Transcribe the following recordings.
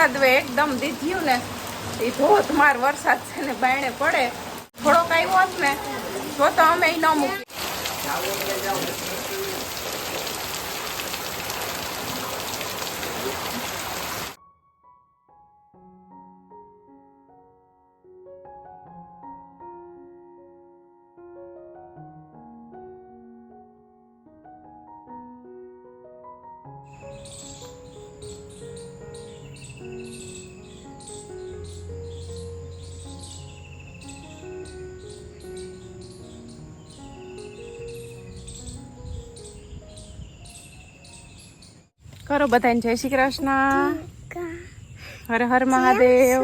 વરસાદ એકદમ દીધ્યું ને, એ ધોધમાર વરસાદ છે ને બાયણે પડે. થોડોક આવ્યો હોત ને તો તો અમે ન મૂકી કરો બધાને જય શ્રી કૃષ્ણ. હર હર મહાદેવ.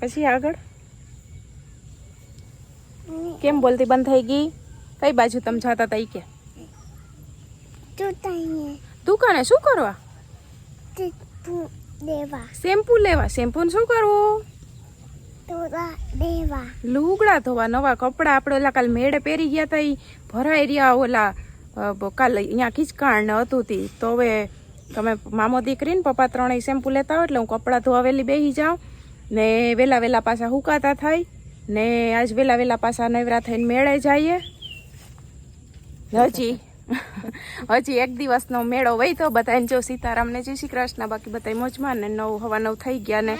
પછી આગળ? કેમ બોલતી બંધ થઈ ગઈ? કઈ બાજુ તમે જતા તઈ કે? દુકાને શું કરવા? શેમ્પુ લેવા. શેમ્પુ શું કરવું? લુગડા ધોવા, નવા કપડા. આપણે ઓલા કાલ મેળે પહેરી ગયા તા ભરાઈ રહ્યા ઓલા કાલ અહીંયા ખીચકાણ હતું તી. તો હવે તમે મામો દીકરી ને પપ્પા ત્રણેય શેમ્પુ લેતા હોય એટલે હું કપડાં ધોવા વહેલી બેસી જાઉં. ને વેલા વેલા પાછા હુકાતા થાય. ને આજ વેલા વેલા પાછા નવરા થઈને મેળે જઈએ. હજી હજી એક દિવસનો મેળો વહી તો બધાને જો સીતારામને જય શ્રી કૃષ્ણ, બાકી બધા મોજમાં ને નવ હવા નવ થઈ ગયા ને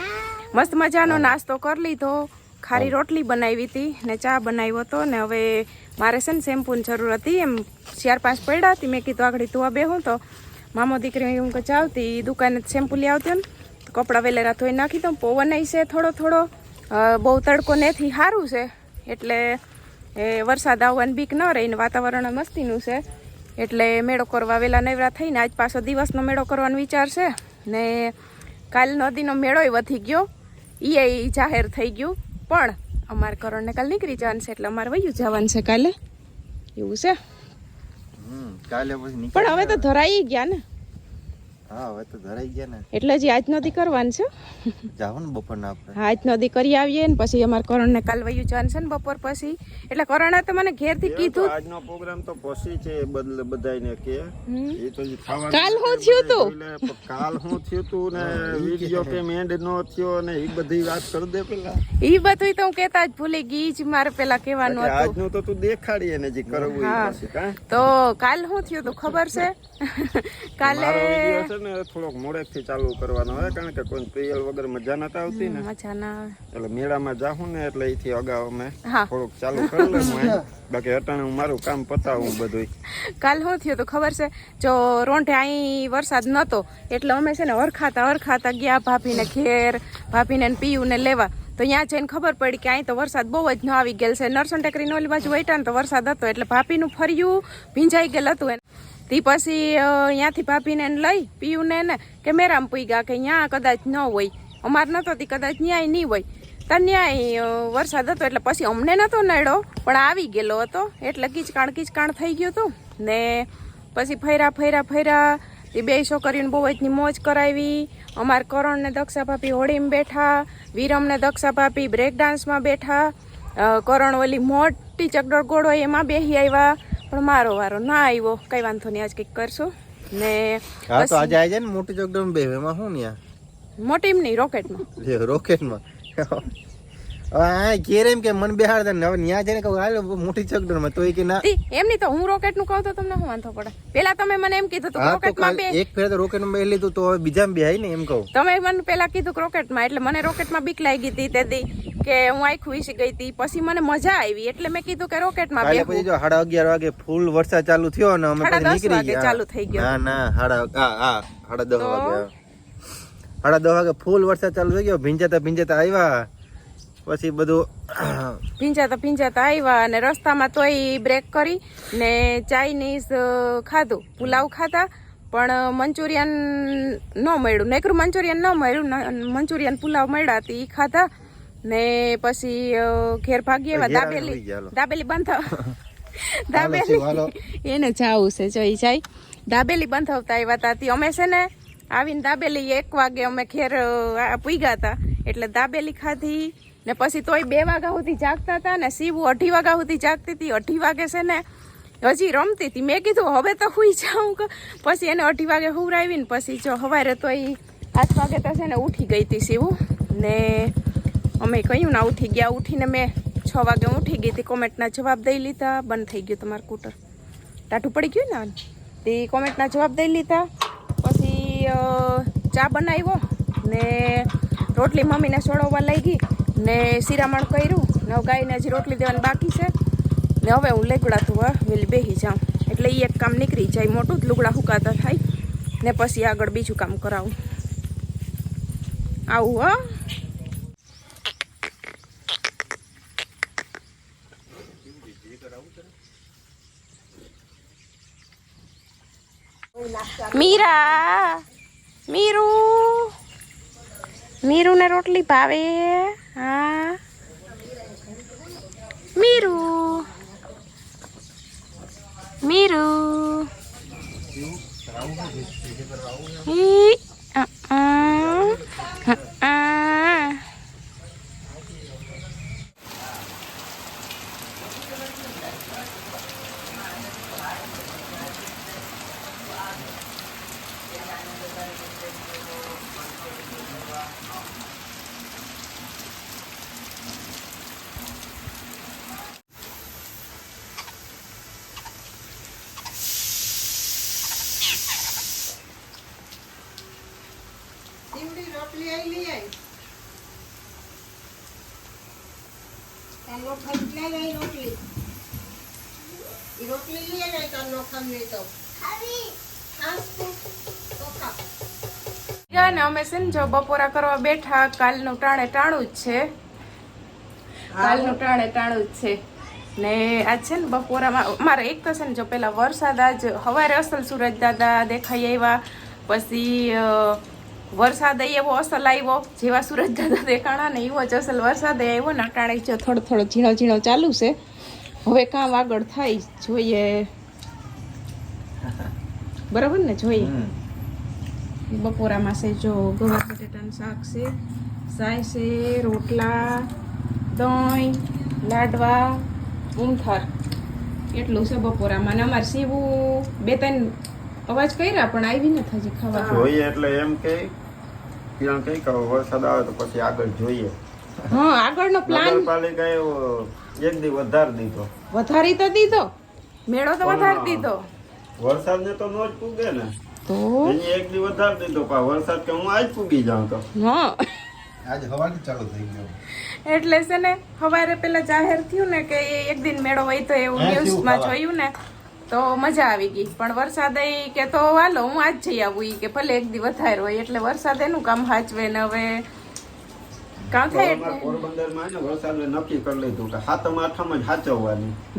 મસ્ત મજાનો નાસ્તો કરી લીધો. ખારી રોટલી બનાવી હતી ને ચા બનાવ્યો હતો ને હવે મારે છે ને શેમ્પૂની જરૂર હતી એમ ચાર પાંચ પડ્યા હતી. મેં કીધું આગળ ધોવા બેહું તો મામો દીકરી હું ચાવતી દુકાને શેમ્પુ લઈ આવતી ને. કપડાં વેલેરા ધોઈ નાખી દઉં. પવન છે થોડો થોડો. બહુ તડકો નથી સારું છે. એટલે એ વરસાદ આવવાની બીક ન રહીને વાતાવરણ મસ્તીનું છે. એટલે મેળો કરવા વેલા નવરા થઈને આજ પાછો દિવસનો મેળો કરવાનો વિચાર છે. ને કાલ નદીનો મેળોય વધી ગયો. એ જાહેર થઈ ગયું. પણ અમારે કરણને કાલે નીકળી જવાનું છે એટલે અમારે વયું જવાનું છે કાલે. એવું છે. કાલે પણ હવે તો ધરાઈ ગયા ને. હા હવે તો ધરાઈ ગયા ને. એટલે હજી આજ નદી કરવાનું છે? જાવ ને બપોરના આપણે. આજ નદી કરી આવીએ ને પછી અમારે કરણને કાલ વયું જવાનું છે ને બપોર પછી. એટલે કરણે તો મને ઘેરથી કીધું. આજનો પ્રોગ્રામ તો પછી છે બદલે બધાને કે. એ તો ખાવાનું કાલ હું થયું તું? કાલ હું થયું તું ને વીડિયો કે મેન્ડ નો થયો ને એ બધી વાત કરી દે પેલા. એ બધું તો હું કેતા જ ભૂલી ગઈ જ મારે પેલા કહેવાનું હતું. આજનું તો તું દેખાડી એને જે કરવું હા. તો કાલ શું થયું તું ખબર છે? કાલે છે ને થોડોક મોડેકથી ચાલુ કરવાનો હોય કારણ કે કોઈ પ્રિયલ વગર મજા નતા આવતી ને. મજા ના આવે. એટલે મેળામાં જાહું ને એટલે એથી અગાઉ અમે થોડુંક ચાલુ કરી લઉં. બાકી અટાણે હું મારું કામ પતાવું બધું કાલ શું થયું તો ખબર છે જો રોંઢે અહીં વરસાદ નતો એટલે અમે છે ને વરખાતા વરખાતા ગયા ભાભીને ઘેર ભાભીને ને લેવા. તો ત્યાં જઈને ખબર પડી કે અહીં તો વરસાદ બહુ જ ન આવી ગયેલ છે. નરસણ ટેકરીની ઓલી બાજુ વૈટા ને તો વરસાદ હતો એટલે ભાભીનું ફર્યું ભીંજાઈ ગયેલ હતું તે પછી ત્યાંથી ભાભીને લઈ, પીયુને ને કેમેરામાં પૂઈ ગયા કે ત્યાં કદાચ ન હોય. અમાર નતો તે, કદાચ ન્યાય નહીં હોય. ત્યાં ન્યાય વરસાદ હતો એટલે પછી અમને નહોતો નડ્યો, પણ આવી ગયેલો હતો. એટલે કિચકાણ કિચકાણ થઈ ગયું હતું ને પછી ફેરા ફર્યા ફર્યા તે બે છોકરીઓને બહુ જની મોજ કરાવી. અમાર કરણને દક્ષા ભાભી હોળીમાં બેઠા, વિરમને દક્ષા ભાભી બ્રેક ડાન્સમાં બેઠા. કરણ ઓલી મોટી ચકડોળ હોય એમાં બેસી આવ્યા. પણ મારો વારો ના આવ્યો કઈ વાંધો નહીં આજ કંઈક કરશું. ને હા તો આજે આવી જાય ને મોટી ચોકડમ બે એમાં શું ને મોટી એમ નહીં રોકેટમાં. રોકેટમાં. હવે ઘેર એમ કે મન બેહાડ દે હવે ન્યા જઈને કહું હાલો મોટી ચોકડમાં તો એ કે ના. તી, એમની તો હું રોકેટનું કહું તો તમને શું વાંધો પડે? પેલા તમે મને એમ કીધું તો રોકેટમાં કાલ બે. એક ફેર તો રોકેટમાં બે લીધું તો હવે બીજામાં બેહાય ને એમ કહું. તમે મને પેલા કીધું રોકેટમાં એટલે મને રોકેટમાં બીક લાગી હતી તે દી. કે હું આખું વિસી ગઈ હતી. પછી મને મજા આવી. એટલે મેં કીધું કે રોકેટમાં બેહું. પછી જો સાડા અગિયાર વાગે ફૂલ વરસાદ ચાલુ થયો ને અમે પછી નીકળી વાગે ગયા. ચાલુ થઈ ગયો. ના ના સાડા હા હા સાડા દસ તો? વાગે હા. સાડા દસ વાગે ફૂલ વરસાદ ચાલુ થઈ ગયો. ભીંજાતા ભીંજાતા આવ્યા. પછી બધું ભીંજાતા ભીંજાતા આવ્યા અને રસ્તામાં તોય બ્રેક કરી ને ચાઇનીઝ ખાધું. પુલાવ ખાતા પણ મંચુરિયન ન મળ્યું. નકરું મંચુરિયન ન મળ્યું. મંચુરિયન પુલાવ મળ્યા હતી ઈ ખાધા. ને પછી ઘેર ભાગી એવા દાબેલી. દાબેલી બંધ દાબેલી. એને જાવું છે જોઈ જાય. દાબેલી બંધાવતા એવા હતા અમે છે ને આવીને દાબેલી એક વાગે અમે ખેર પૂગ્યા હતા એટલે દાબેલી ખાધી ને પછી તોય બે વાગ્યા સુધી જાગતા હતા ને સીવું અઢી વાગ્યા સુધી જાગતી હતી અઢી વાગે છે ને હજી રમતી હતી મેં કીધું હવે તો સુઈ જાઉં કે. પછી એને અઢી વાગે સુવરાવીને પછી જો સવારે તો એ આઠ વાગે તો છે ને ઉઠી ગઈ હતી સીવું ને અમે કહ્યું ને ઉઠી ગયા. ઉઠીને મેં છ વાગે ઉઠી ગઈ હતી, કોમેન્ટના જવાબ દઈ લીધા. બંધ થઈ ગયું તમારું કૂટર ટાટું પડી ગયું ને તે કોમેન્ટના જવાબ દઈ લીધા. પછી ચા બનાવ્યો ને રોટલી મમ્મીને સોડવવા લઈ ગઈ ને શિરામણ કર્યું ને ગાયને હજી રોટલી દેવાની બાકી છે. ને હવે હું લેગડાતું હા વેલી બેસી જાઉં. એટલે એ એક કામ નીકળી જાય, મોટું જ લુગડા હુકાતા થાય. ને પછી આગળ બીજું કામ કરાવું. આવું, હા. મીરા મીરુ મીરુને રોટલી ભાવે. હા. મીરુ મીરુ. ઈ તાર ને અમે છે ને જો બપોરા કરવા બેઠા કાલનું ટાણે ટાણું જ છે. કાલનું ટાણે ટાણું જ છે. ને આજ છે ને બપોરામાં મારે એક તો છે ને જો પહેલાં વરસાદ આજ હવારે અસલ સુરજ દાદા દેખાઈ આવ્યા. પછી વરસાદ એવો અસલ આવ્યો જેવા સુરત દાદા દેખાણા ને એવો જ અસલ વરસાદ આવ્યો. ને અટાણે જ થોડો થોડો ઝીણો ઝીણો ચાલુ છે. હવે કામ આગળ થાય જોઈએ. બરાબર ને જોઈએ. બપોરામાં છે જો ગવાર બટેટાનું શાક છે સાય છે રોટલા દહીં લાડવા ઊંથર એટલું છે બપોરામાં. અને અમારે સીવું બે ત્રણ અવાજ કર્યા પણ આવી નથી હજી ખાવા. જોઈએ એટલે એમ કે ત્યાં કઈ કહો વરસાદ આવે તો પછી આગળ જોઈએ. હા આગળનો પ્લાન પાલિકાએ એક દી વધાર દીધો. વધારી તો દીધો. મેળો તો વધાર દીધો. વરસાદ ને તો નો જ પૂગે ને. તો? એક દી વધાર દીધો પા વરસાદ કે હું આજ પૂગી જાઉં તો. હા. આજ હવાથી ચાલુ થઈ ગયો. એટલે છે ને સવારે પેલા જાહેર થયું ને કે એક દિન મેળો હોય તો એવું ન્યૂઝમાં જોયું ને. તો મજા આવી ગઈ. પણ વરસાદ કે તો હાલો હું આજ જઈ આવું કે ભલે એક દિવસ વધારે હોય એટલે વરસાદ એનું કામ હાચવે ને હવે કામ થાય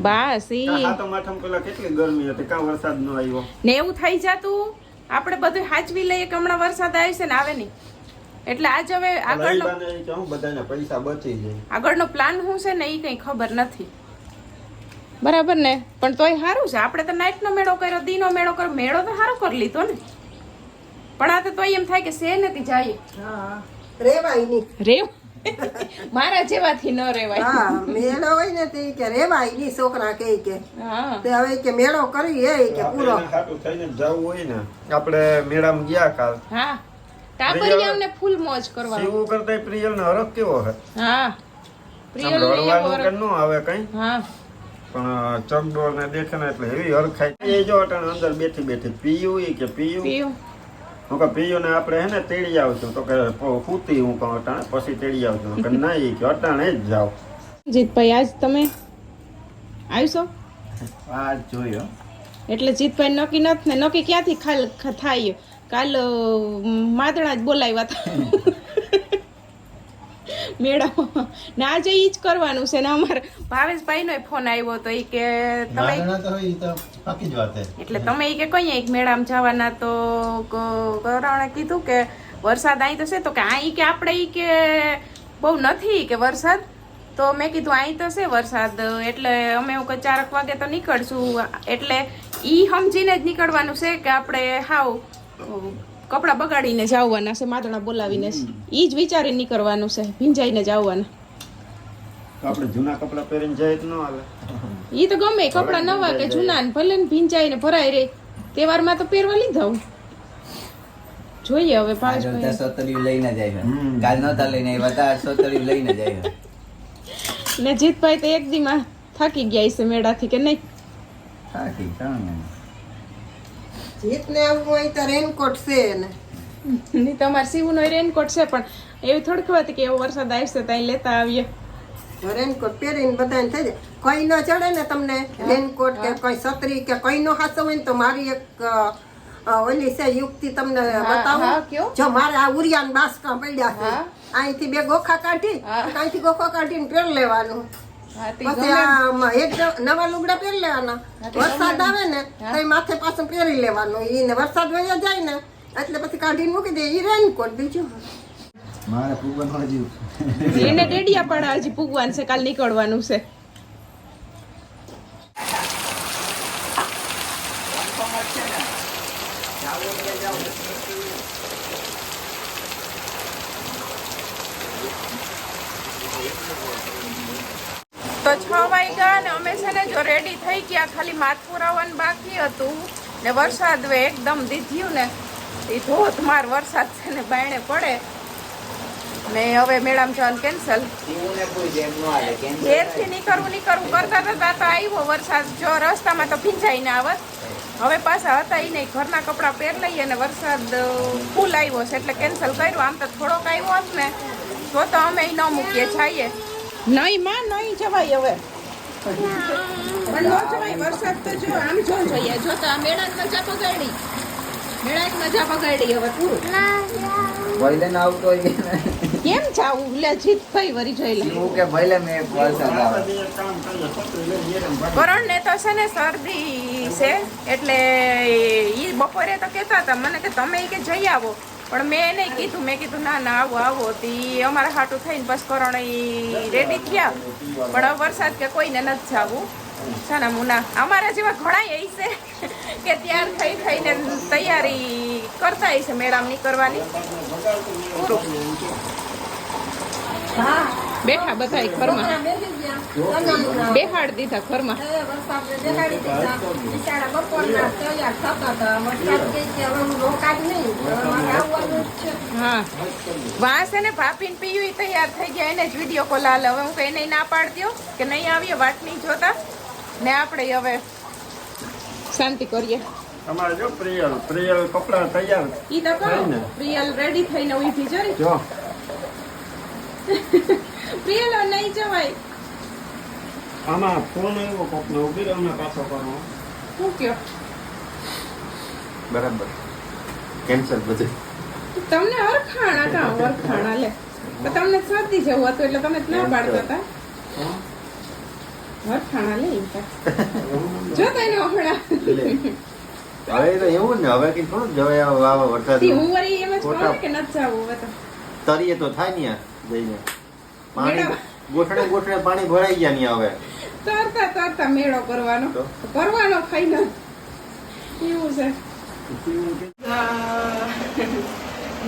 બસ વરસાદ ને એવું થઈ જાતું આપણે બધું હાચવી લઈએ હમણાં વરસાદ આવશે ને આવે નહીં. એટલે આજ હવે આગળનો આગળનો પ્લાન હું છે ને એ કઈ ખબર નથી. બરાબર ને? પણ તોય સારું છે. આપણે તો નાઇટનો મેળો કર્યો દીનો મેળો કર્યો. મેળો તો સારો કરી લીધો ને. પણ આ તો એમ થાય કે સે નથી જાય. રેવાય નહીં રેવ? મારા જેવાથી ન રેવાય. હા મેળો હોય ને તે કે રેવાય નહીં છોકરા કે. કે તે હવે કે મેળો કરી એ કે પૂરો. થઈને જવું હોય ને આપણે મેળામાં ગયા કાલ. હા. ટાબરિયામને ફૂલ મોજ કરવા એવું કરતા પ્રિયલ નો હરખ કેવો હે? હા. પ્રિયલનો હરખ. ન આવે કઈ? હા. પણ ચકડોળ ને દેખે ને એટલે એવી હરખાઈ. એ જો અટાણે અંદર બેઠી બેઠી પીયું એ કે પીયું? હું કે પીયું ને આપણે હેને તેડી આવજો. તો કે ફૂતી હું કહું અટાણે પછી તેડી આવજો. કે એ કે અટાણે જ જાઓ. જીતભાઈ આજ તમે આવશો? આજ જોયો. એટલે જીતભાઈ નક્કી નથી ને નક્કી ક્યાંથી ખાલ થાય? કાલ માદણા જ બોલાવ્યા હતા. મેળવ ના જે ઈ જ કરવાનું છે ને અમારે. ભાવેશભાઈ નો ફોન આવ્યો તો ઈ કે તમે એટલે તમે કે કઈ એક મેળામાં જવાના તો કરાવણે કીધું કે વરસાદ અહીં તો છે તો કે આ કે આપણે ઈ કે બહુ નથી કે વરસાદ? તો મેં કીધું અહીં તો છે વરસાદ એટલે અમે એવું હું ચારક વાગે તો નીકળશું. એટલે ઈ સમજીને જ નીકળવાનું છે કે આપણે હાવ કપડાં બગાડીને જ છે માદણા બોલાવીને એ જ વિચારી નીકળવાનું છે ભીંજાઈને જ આવવાના આપણે જૂના કપડાં પહેરીને જાય તો ન હાલે ઈ તો ગમે કપડા નવા કે જૂના ને ભલે ને ભીંજાઈને ભરાય રે તહેવારમાં તો પહેરવા લીધા જોઈએ હવે પાંચ સોતરી લઈને જાય કાલ નતા લઈને આવ્યા તા સોતરી લઈને જાય ને જીતભાઈ તો એક દીમાં થાકી ગયા છે મેળાથી કે નહીં? થાકી કામ જીતને આવવું હોય તો રેનકોટ છે ને નહીં તમારે સીવું રેનકોટ છે પણ એવી થોડીક વાત કે એવો વરસાદ આવશે ત્યાં લેતા આવીએ. રેનકોટ પહેરીને બધાને થઈ જાય. કઈ ન ચડે ને તમને રેનકોટ કે કોઈ છત્રી કે કઈ નો હાથો હોય ને તો મારી એક ઓલી છે યુક્તિ તમને બતાવું. જો મારે આ ઉરિયાન બાસકા પડ્યા છે. અહીંથી બે ગોખા કાઢી અહીંથી ગોખા કાઢીને પેર લેવાનું. પછી આ એક નવા લુગડા પહેરી લેવાના. વરસાદ આવે ને તો એ માથે પાછું પહેરી લેવાનું. ઈને વરસાદ વયા જાય ને એટલે પછી કાઢીને મૂકી દે. ઈ રેનકોટ બીજું. મારે પૂગવાનું હજી. એને ડેડિયા પાડા હજી પૂગવાનું છે કાલ નીકળવાનું છે. તો છ વાગ્યા ને અમે છે ને જો રેડી થઈ ગયા. ખાલી માથું આવવાનું બાકી હતું. ને વરસાદ એકદમ દીધ્યું ને. એ ધોધમાર વરસાદ છે ને બાયણે પડે. ને હવે મેળામાં જવાનું કેન્સલ નો ઘેરથી નીકળવું નીકળવું કરતા હતા તો આવ્યો વરસાદ. જો રસ્તામાં તો ભીંજાઈને આવત. હવે પાછા હતા ઈ નહીં ઘરના કપડાં પહેર લઈએ અને વરસાદ ફૂલ આવ્યો છે એટલે કેન્સલ કર્યું. આમ તો થોડોક આવ્યો હોત ને તો તો અમે ન મૂકીએ જઈએ. નહીં માં નહીં જવાય હવે. પણ ન જવાય વરસાદ તો જો આમ જો જોઈએ. જો તો આ મેળાની મજા બગાડી મેળાની મજા બગાડી હવે પૂરું. ભલે ને આવતો હોય કેમ જાવું? લે જીત થઈ વરી જોઈ લે. કે ભલે મેં વરસાદ આવે. ભરી કરણ ને તો છે ને શરદી છે એટલે ઈ બપોરે તો કહેતા હતા મને કે તમે કે જઈ આવો. પણ મેં નહીં કીધું, મેં કીધું, ના ના, આવો આવો. એ અમારા હાટું થઈને બસ કરણ રેડી થયા. પણ હવે વરસાદ કે કોઈને નથી જાવું. સાના મુના, અમારા જેવા ઘણા એ છે કે તૈયાર થઈ થઈને તૈયારી કરતા છે મેળામાં નીકળવાની પૂરું બેઠા બધા ઘરમાં. બેહાડ દીધા ઘરમાં. હા વાંસ એને ભાપીને પીયું તૈયાર થઈ ગયા. એને જ વીડિયો કોલ હાલ હવે હું કઈ ના પાડ દો કે નહીં આવીએ વાટ નહીં જોતા. ને આપણે હવે શાંતિ કરીએ. તમારે જો પ્રિયલ પ્રિયલ કપડાં તૈયાર ઈ તો. પ્રિયલ રેડી થઈને ઊભી જો. હવે નહીં જવાય. આમાં ફોન આવ્યો કોકનો ઊભી રહ્યો અમને પાછો કરો શું કયો? બરાબર. કેન્સલ બધું. તમને વરખાણા કાં વરખાણા લે. તો તમને શરદી જેવું હતું એટલે તમે ના પાડતા હતા? લે જો હમણાં. હવે તો એવું ને હવે કઈ થોડું જવાય આવા આવા વરસાદ હું વળી એમ જ કહું ખોટા. ને કે જાવું હવે તો. તરીએ તો થાય ને જઈને. પાણી. ગોઠણે ગોઠણે પાણી ભરાઈ ગયા નહીં હવે. તરતા તરતા મેળો કરવાનો? કરવાનો ખાઈ એવું છે.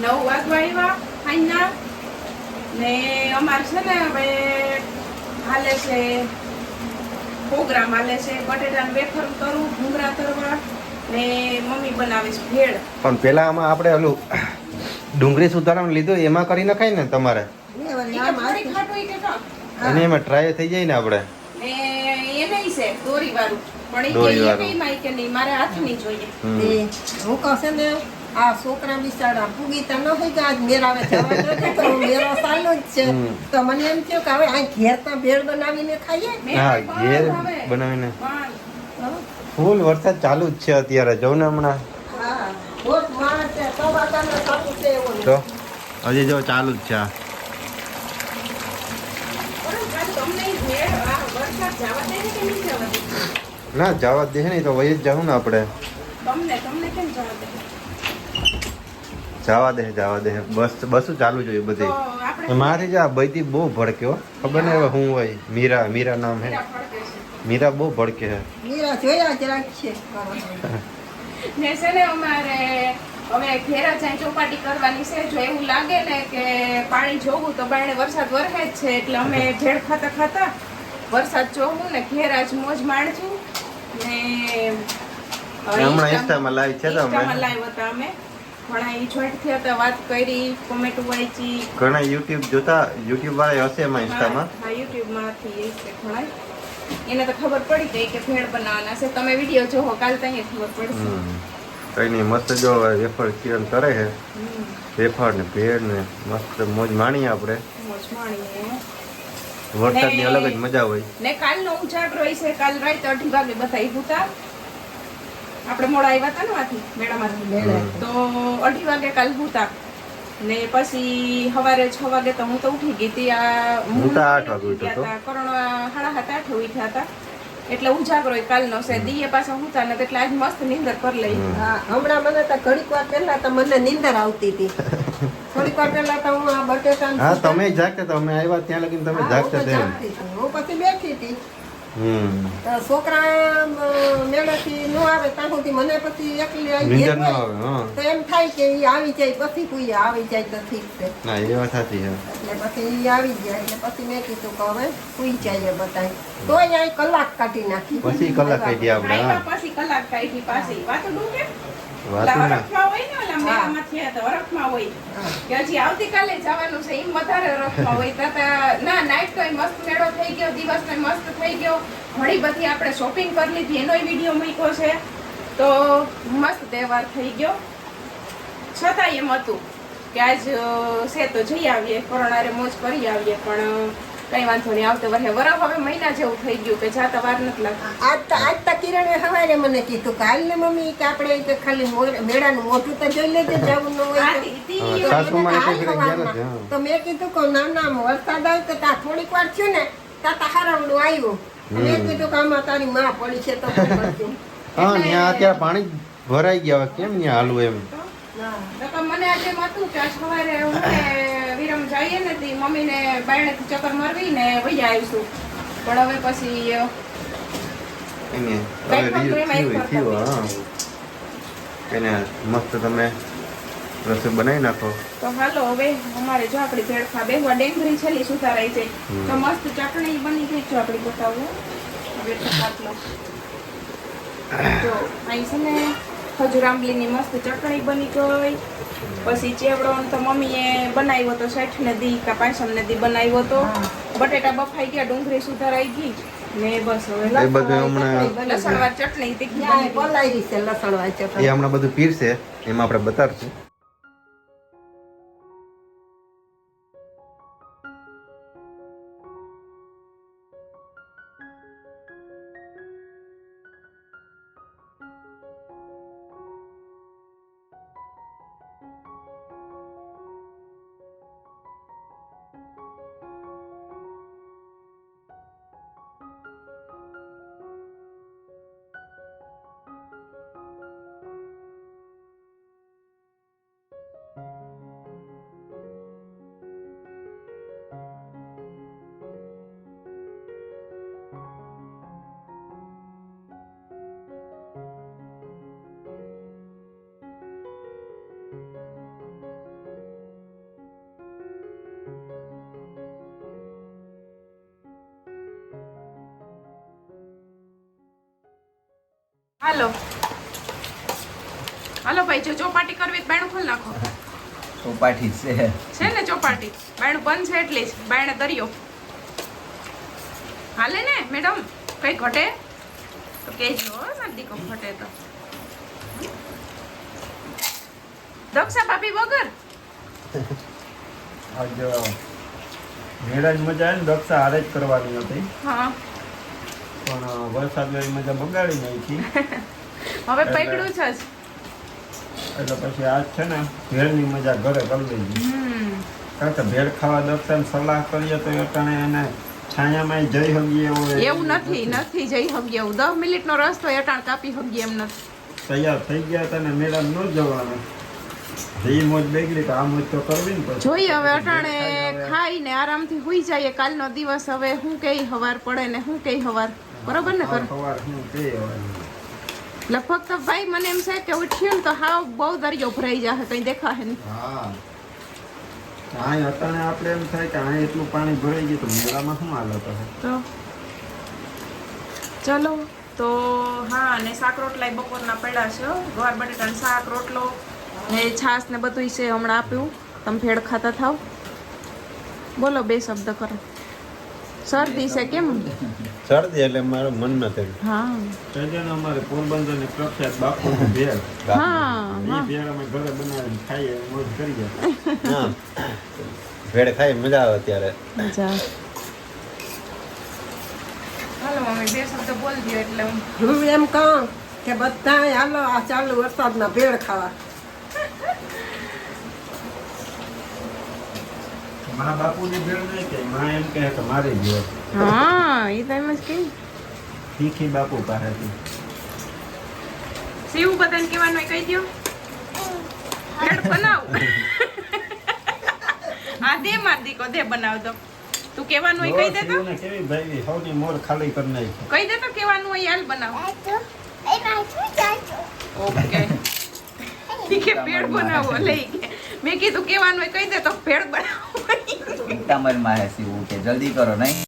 નવ વાગવા આવ્યા ખાઈના ને અમારે છે ને હવે હાલે છે પ્રોગ્રામ હાલે છે બટેટાનું વેફર કરું ભૂંગરા તરવા ને મમ્મી બનાવે છે ભેળ. પણ પેલા આમાં આપણે ઓલું ડુંગળી સુધારણ લીધું એમાં કરી નખાય ને તમારે? એ વળી ઈ કે આમ થોડી હાથે- ખાટું ઈ કે કાં? અને એમાં ટ્રાય થઈ જાય ને આપણે? એ નહીં છે દોરી વાળું પણ ઈ કે દોરીવાળું. એ કે નહીં મારે હાથની જોઈએ. હું કહશે ને આ છોકરા બિચારા પૂગી તો ન હોય કે આજ મેરાવે જવા મેરો ચાલુ જ છે. તો મને એમ થયું કે હવે આ ઘેર તો ભેળ બનાવીને ખાઈએ? હા ઘેર બનાવીને. પણ ફૂલ વરસાદ ચાલુ જ છે અત્યારે જો ને હમણાં. તો હજી જો ચાલુ જ છે આ. પણ આ તમને ઈ ભેળ, આ વરસાદ જવા દે છે કે નહીં જવા દે? ના જવા દે? નહીં તો વહી જ જાઉં ને આપણે. તમને તમને કેમ જવા દે? જવા દે જવા દે. બસ બસ ચાલુ જોઈએ બધી. મારી જ આ બધી બહુ ભડક્યો ખબર ને હવે હું હોય મીરા મીરા નામ હે. છે. મીરા બહુ ભડકે હે. મીરા જોયા જ રાખશે ને છે ને અમારે હવે ઘેરા જાય ચોપાટી કરવાની છે. જો એવું લાગે ને કે પાણી જોવું તો બાયણે વરસાદ વરહે જ છે. એટલે અમે ભેળ ખાતા ખાતા વરસાદ જોઉં ને ઘેર આજ મોજ માણજું ને હમણાં ઇન્સ્ટામાં લાઈવ છે તો અમે. હતા અમે. ઘણા ઈ જોઈન્ટ થયા હતા વાત કરી કોમેન્ટ વાંચી. ઘણા યુટ્યુબ જોતા યુટ્યુબ વાળા હશે એમાં ઇન્સ્ટામાં હા હા, માંથી એ છે ઘણા. એને તો ખબર પડી ગઈ કે ભેળ બનાવવાના છે. તમે વીડિયો જોવો કાલ તો ખબર પડશે. કઈ નહીં મસ્ત જો વેફર કિરણ કરે છે. વેફર ને ભેળ ને મસ્ત મોજ માણીએ આપણે. મોજ માણીએ. વરસાદની અલગ જ મજા હોય. ને કાલનો ઉજાગરો છે કાલ રાત અઢી વાગે બધા ઈભૂતા આપણે મોડા આવ્યા હતા ને વાથી મેળામાંથી તો અઢી વાગે કાલ ભૂતા ને પછી સવારે છ વાગે તો હું તો ઉઠી ગઈ હતી આ હું તો આઠ વાગે ઉઠ્યો હતો. કરણ સાડા સાત આઠ ઉઠ્યા હતા. એટલે ઉજાગરો કાલ કાલનો છે. દીએ પાછા હુતા ને એટલે આજ મસ્ત નીંદર પર લઈ. હા હમણાં મને તો ઘડીક વાર પહેલા તો મને નીંદર આવતી હતી. થોડીક વાર પહેલા તો હું આ બટેટા હા તમે જાગતા તમે અમે આવ્યા ત્યાં લગીને તમે જાગતા હતા. હું પછી બેઠી હતી. છોકરા મેળેથી ન આવે ત્યાં સુધી મને પછી એકલી આવી નીંદર ન ઘેર આવે હા. તો એમ થાય કે ઈ આવી જાય પછી કોઈ આવી જાય તો ઠીક છે. ના એ વાત સાચી એટલે પછી ઈ આવી જાય એટલે પછી મેં કીધું કે હવે સુઈ જાય બતાય તો અહીંયા કલાક કાઢી નાખી. પછી કલાક કાઢી આપણે પછી કલાક કાઢી પાછી. વાત ડૂબે વાતું ના. આવતીકાલે જવાનું છે એમ વધારે હોય. ના નાઈટ તો મસ્ત મેળો થઈ ગયો દિવસ તો મસ્ત થઈ ગયો. ઘણી બધી આપણે શોપિંગ કરી લીધી એનો વીડિયો મૂક્યો છે. તો મસ્ત તહેવાર થઈ ગયો. છતાં એમ હતું કે આજ છે તો જઈ આવીએ કોરોનારે મોજ કરી આવીએ પણ કઈ વાંધો નહીં આવતો વર્ષે વરસ હવે મહિના જેવું થઈ ગયું કે જાતા વાર નથી લાગતી. આજ તો આજ તો કિરણે હવારે મને કીધું કાલ ને મમ્મી કે આપણે કે ખાલી મેળાનું મોટું તો જોઈ લેજો જવું ન હોય તો. મેં કીધું, કે ના ના વરસાદ આવ્યો તો ત્યાં થોડીક વાર થયું ને ત્યાં તો હારાવડું આવ્યું. મેં કીધું કે આમાં તારી માં પડી છે તો હા ત્યાં અત્યારે પાણી ભરાઈ ગયા કેમ ત્યાં હાલવું એમ? મને આજે હતું કે સવારે હું વિરમ જઈએ ને તી મમ્મીને બાયણેથી ચક્કર મારવી ને વહી આવીશું પણ હવે પછી એને મસ્ત તમે રસોઈ બનાવી નાખો. તો હાલો હવે અમારે જો આપણી ભેળખા બેહવા ડેંગરી છેલ્લી સુધારાઈ છે. તો મસ્ત ચટણી બની ગઈ જો આપણી બતાવું. હવે તો જો અહીં છે ને ખજૂર આંબલીની મસ્ત ચટણી બની ગઈ. પછી ચેવડો તો મમ્મીએ બનાવ્યો તો શેઠ ને દી કા પાસમ ને દી બનાવ્યો તો. બટેટા બફાઈ ગયા ડુંગળી સુધારાઈ ગઈ. ને બસ હવે બધું હમણાં ચટણી તીખી ત્યાં બની ગઈ. બોલાવી છે લસણ વાંચે એ હમણાં બધું પીરશે એમાં આપણે બતાડશું. હાલો. હાલો ભાઈ જો ચોપાટી કરવી બાયણું ખોલ નાખો. ચોપાટી છે. છે ને ચોપાટી? બાયણું બંધ છે એટલે જ. બાયણે દરિયો. હાલે ને મેડમ? કઈ ઘટે? તો કહેજો દીકો ઘટે તો. દક્ષા ભાભી વગર? આજ મેળાની મજા આવે ને દક્ષા હારે જ કરવાની હતી. હા. પણ વરસાદ મજા બગાડી નાખી. હવે પકડ્યું છે એટલે પછી આજ છે ને ભેળની મજા ઘરે કરી લીધી કારણ કે ભેળ ખાવા દર્શન સલાહ કરીએ તો એ ટાણે એને છાયામાં જઈ હગીએ એવું એવું નથી. નથી જઈ હગીએ એવું. દસ મિનિટનો રસ્તો અટાણ કાપી હગીએ એમ નથી. તૈયાર થઈ ગયા હતા ને મેળા ન જવાનું. જે મોજ બેગડી તો આ મોજ તો કરવી ને પછી. જોઈએ હવે અટાણે ખાઈને આરામથી હુઈ જઈએ. કાલનો દિવસ હવે હું કઈ હવાર પડે ને હું કઈ હવાર બરોબર ને કર લગભગ તો ભાઈ મને એમ છે કે ઉઠ્યું ને તો હાવ બહુ દરિયો ભરાઈ જશે કઈ દેખાશે નહીં. હા. અહીં અટાણે આપણે એમ થાય કે અહીં એટલું પાણી ભરાઈ ગયું તો મેળામાં શું હાલત હશે તો ચલો તો હા અને શાક રોટલા બપોરના પડ્યા છે. ગવાર બટેટાનું શાક રોટલો ને છાશ ને બધું છે હમણાં આપ્યું. તમે ભેળ ખાતા થાવ. બોલો બે શબ્દ કરો. શરદી છે કેમ? શરદી એટલે મારું મન ન થયું. હા. સજન અમારે પોરબંદરની પ્રખ્યાત બાપુ ભેળ. હા. એ હા. ભેળ અમે ઘરે બનાવીને ખાઈએ મોજ કરીએ હા. ભેળ ખાઈ મજા આવે ત્યારે મજા હાલો અમે બે શબ્દ બોલ દઈએ એટલે હું હું એમ કહું કે બધા હાલો આ ચાલુ વરસાદના ભેળ ખાવા. મા બાપુની ભેળ નહીં કે મા એમ કહે કે મારી ભેળ. હા એ તો એમ જ કે શીખી બાપુ પાસેથી. શિવ બધાને કહેવાનું કહી દો ભેળ બનાવ. આ દે માર દીકો દે બનાવ દો તું કહેવાનું હોય કહી દે તો કેવી ભાઈ સૌની મોર ખાલી કરી નાખી. કહી દે તો કહેવાનું હોય હાલ બનાવ. ઓકે. ઠીક છે ભેળ બનાવો લઈ કે મેં કીધું કહેવાનું હોય, કહી દે તો ભેળ બનાવો ઉતાવળમાં હે શિવ કે જલ્દી કરો, નહીં?